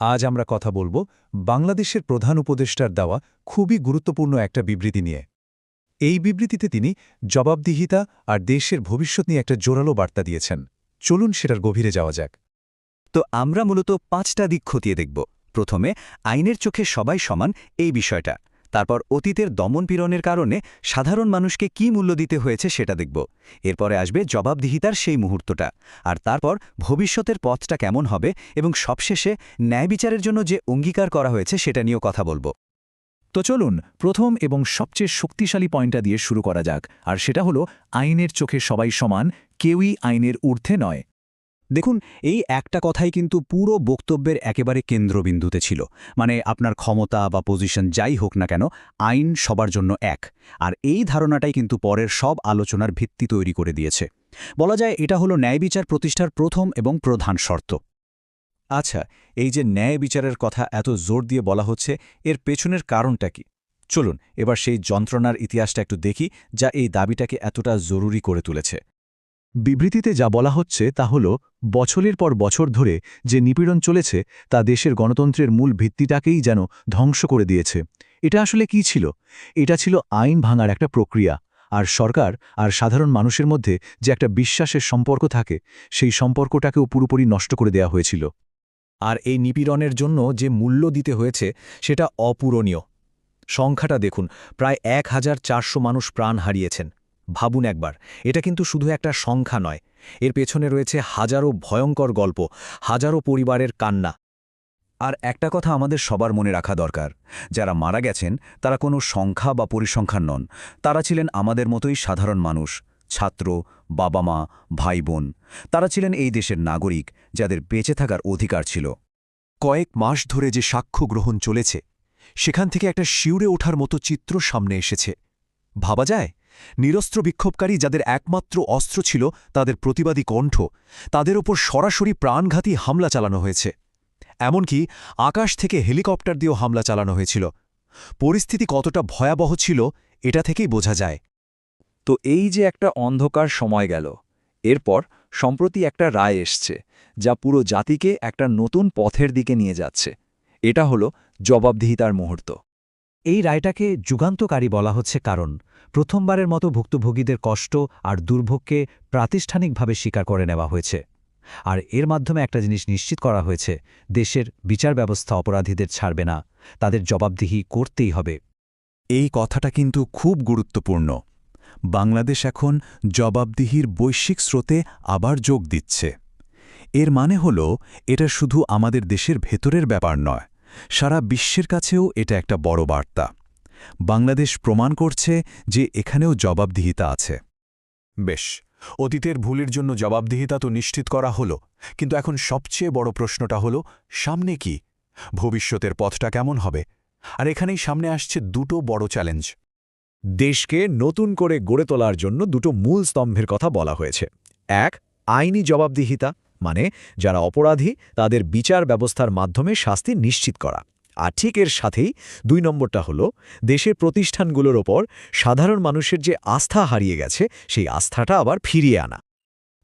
আজ আমরা কথা বলব বাংলাদেশের প্রধান উপদেষ্টার দেওয়া খুবই গুরুত্বপূর্ণ একটা বিবৃতি নিয়ে। এই বিবৃতিতে তিনি জবাবদিহিতা আর দেশের ভবিষ্যৎ নিয়ে একটা জোরালো বার্তা দিয়েছেন। চলুন সেটার গভীরে যাওয়া যাক। তো আমরা মূলত পাঁচটা দিক খতিয়ে দেখব। প্রথমে, আইনের চোখে সবাই সমান এই বিষয়টা। তারপর অতীতের দমনপীড়নের কারণে সাধারণ মানুষকে কি মূল্য দিতে হয়েছে সেটা দেখব। এরপরে আসবে জবাবদিহিতার সেই মুহূর্তটা। আর তারপর ভবিষ্যতের পথটা কেমন হবে এবং সবশেষে ন্যায় বিচারের জন্য যে অঙ্গীকার করা হয়েছে সেটা নিয়েও কথা বলব। তো চলুন প্রথম এবং সবচেয়ে শক্তিশালী পয়েন্টটা দিয়ে শুরু করা যাক। আর সেটা হলো, আইনের চোখে সবাই সমান, কেউই আইনের ঊর্ধ্বে নয়। দেখুন, এই একটা কথাই কিন্তু পুরো বক্তব্যের একেবারে কেন্দ্রবিন্দুতে ছিল। মানে আপনার ক্ষমতা বা পজিশন যাই হোক না কেন, আইন সবার জন্য এক। আর এই ধারণাটাই কিন্তু পরের সব আলোচনার ভিত্তি তৈরি করে দিয়েছে। বলা যায় এটা হলো ন্যায় বিচার প্রতিষ্ঠার প্রথম এবং প্রধান শর্ত। আচ্ছা এই যে ন্যায় বিচারের কথা এত জোর দিয়ে বলা হচ্ছে, এর পেছনের কারণটা কি? চলুন, এবার সেই যন্ত্রণার ইতিহাসটা একটু দেখি, যা এই দাবিটাকে এতটা জরুরি করে তুলেছে। বিবৃতিতে যা বলা হচ্ছে তা হল, বছরের পর বছর ধরে যে নিপীড়ন চলেছে, তা দেশের গণতন্ত্রের মূল ভিত্তিটাকেই যেন ধ্বংস করে দিয়েছে। এটা আসলে কি ছিল? এটা ছিল আইন ভাঙার একটা প্রক্রিয়া। আর সরকার আর সাধারণ মানুষের মধ্যে যে একটা বিশ্বাসের সম্পর্ক থাকে, সেই সম্পর্কটাকেও পুরোপুরি নষ্ট করে দেয়া হয়েছিল। আর এই নিপীড়নের জন্য যে মূল্য দিতে হয়েছে, সেটা অপূরণীয়। সংখ্যাটা দেখুন, প্রায় এক হাজার চারশো মানুষ প্রাণ হারিয়েছেন। ভাবুন একবার, এটা কিন্তু শুধু একটা সংখ্যা নয়, এর পেছনে রয়েছে হাজারো ভয়ঙ্কর গল্প, হাজারো পরিবারের কান্না। আর একটা কথা আমাদের সবার মনে রাখা দরকার, যারা মারা গেছেন, তারা কোনো সংখ্যা বা পরিসংখ্যান নন, তারা ছিলেন আমাদের মতোই সাধারণ মানুষ, ছাত্র বাবা মা ভাই বোন তারা ছিলেন এই দেশের নাগরিক, যাদের বেঁচে থাকার অধিকার ছিল। কয়েক মাস ধরে যে সাক্ষ্য গ্রহণ চলেছে, সেখান থেকে একটা শিউরে ওঠার মতো চিত্র সামনে এসেছে। ভাবা যায়? নিরস্ত্র বিক্ষোভকারী যাদের একমাত্র অস্ত্র ছিল তাদের প্রতিবাদী কণ্ঠ, তাদের ওপর সরাসরি প্রাণঘাতী হামলা চালানো হয়েছে। এমনকি আকাশ থেকে হেলিকপ্টার দিয়েও হামলা চালানো হয়েছিল। পরিস্থিতি কতটা ভয়াবহ ছিল, এটা থেকেই বোঝা যায়। তো এই যে একটা অন্ধকার সময় গেল, এরপর সম্প্রতি একটা রায় এসছে, যা পুরো জাতিকে একটা নতুন পথের দিকে নিয়ে যাচ্ছে। এটা হলো জবাবদিহিতার মুহূর্ত। এই রায়টাকে যুগান্তকারী বলা হচ্ছে কারণ, প্রথমবারের মতো ভুক্তভোগীদের কষ্ট আর দুর্ভোগকে প্রাতিষ্ঠানিকভাবে স্বীকার করে নেওয়া হয়েছে। আর এর মাধ্যমে একটা জিনিস নিশ্চিত করা হয়েছে, দেশের বিচার ব্যবস্থা অপরাধীদের ছাড়বে না, তাদের জবাবদিহি করতেই হবে। এই কথাটা কিন্তু খুব গুরুত্বপূর্ণ। বাংলাদেশ এখন জবাবদিহির বৈশ্বিক স্রোতে আবার যোগ দিচ্ছে। এর মানে হল, এটা শুধু আমাদের দেশের ভেতরের ব্যাপার নয় সারা বিশ্বের কাছেও এটা একটা বড় বার্তা। বাংলাদেশ প্রমাণ করছে যে এখানেও জবাবদিহিতা আছে। বেশ, অতীতের ভুলের জন্য জবাবদিহিতা তো নিশ্চিত করা হলো, কিন্তু এখন সবচেয়ে বড় প্রশ্নটা হলো, সামনে কি? ভবিষ্যতের পথটা কেমন হবে? আর এখানেই সামনে আসছে দুটো বড় চ্যালেঞ্জ। দেশকে নতুন করে গড়ে তোলার জন্য দুটো মূল স্তম্ভের কথা বলা হয়েছে। এক, আইনি জবাবদিহিতা। মানে যারা অপরাধী, তাদের বিচার ব্যবস্থার মাধ্যমে শাস্তি নিশ্চিত করা। আর ঠিক এর সাথেই দুই নম্বরটা হলো, দেশের প্রতিষ্ঠানগুলোর ওপর সাধারণ মানুষের যে আস্থা হারিয়ে গেছে, সেই আস্থাটা আবার ফিরিয়ে আনা।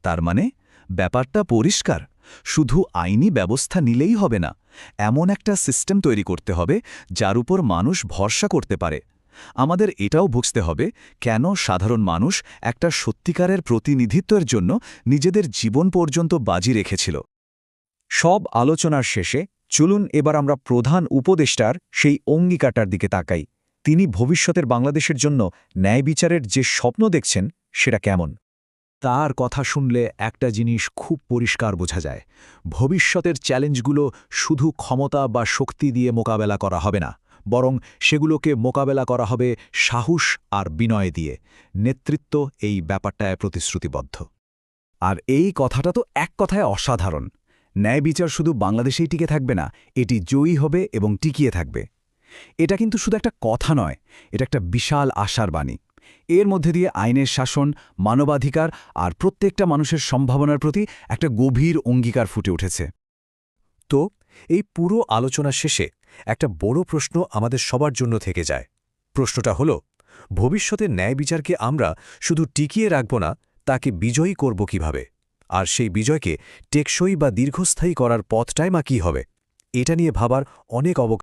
তার মানে ব্যাপারটা পরিষ্কার। শুধু আইনি ব্যবস্থা নিলেই হবে না, এমন একটা সিস্টেম তৈরি করতে হবে, যার উপর মানুষ ভরসা করতে পারে। আমাদের এটাও বুঝতে হবে কেন সাধারণ মানুষ একটা সত্যিকারের প্রতিনিধিত্বের জন্য নিজেদের জীবন পর্যন্ত বাজি রেখেছিল। সব আলোচনার শেষে চলুন এবার আমরা প্রধান উপদেষ্টার সেই অঙ্গীকারটার দিকে তাকাই। তিনি ভবিষ্যতের বাংলাদেশের জন্য ন্যায় বিচারের যে স্বপ্ন দেখছেন, সেটা কেমন? তার কথা শুনলে একটা জিনিস খুব পরিষ্কার বোঝা যায়। ভবিষ্যতের চ্যালেঞ্জগুলো শুধু ক্ষমতা বা শক্তি দিয়ে মোকাবেলা করা হবে না। বরং সেগুলোকে মোকাবেলা করা হবে সাহস আর বিনয় দিয়ে। নেতৃত্ব এই ব্যাপারটায় প্রতিশ্রুতিবদ্ধ। আর এই কথাটা তো এক কথায় অসাধারণ। ন্যায় বিচার শুধু বাংলাদেশেই টিকে থাকবে না, এটি জয়ী হবে এবং টিকিয়ে থাকবে। এটা কিন্তু শুধু একটা কথা নয়, এটা একটা বিশাল আশার বাণী। এর মধ্যে দিয়ে আইনের শাসন, মানবাধিকার আর প্রত্যেকটা মানুষের সম্ভাবনার প্রতি একটা গভীর অঙ্গীকার ফুটে উঠেছে। তো, এই পুরো আলোচনা শেষে একটা বড় প্রশ্ন আমাদের সবার জন্য থেকে যায়। প্রশ্নটা হল, ভবিষ্যতে ন্যায় বিচারকে আমরা শুধু টিকিয়ে রাখব না, তাকে বিজয়ী করব কীভাবে? আর সেই বিজয়কে টেকসই বা দীর্ঘস্থায়ী করার পথটাই মা কী হবে? এটা নিয়ে ভাবার অনেক অবকাশ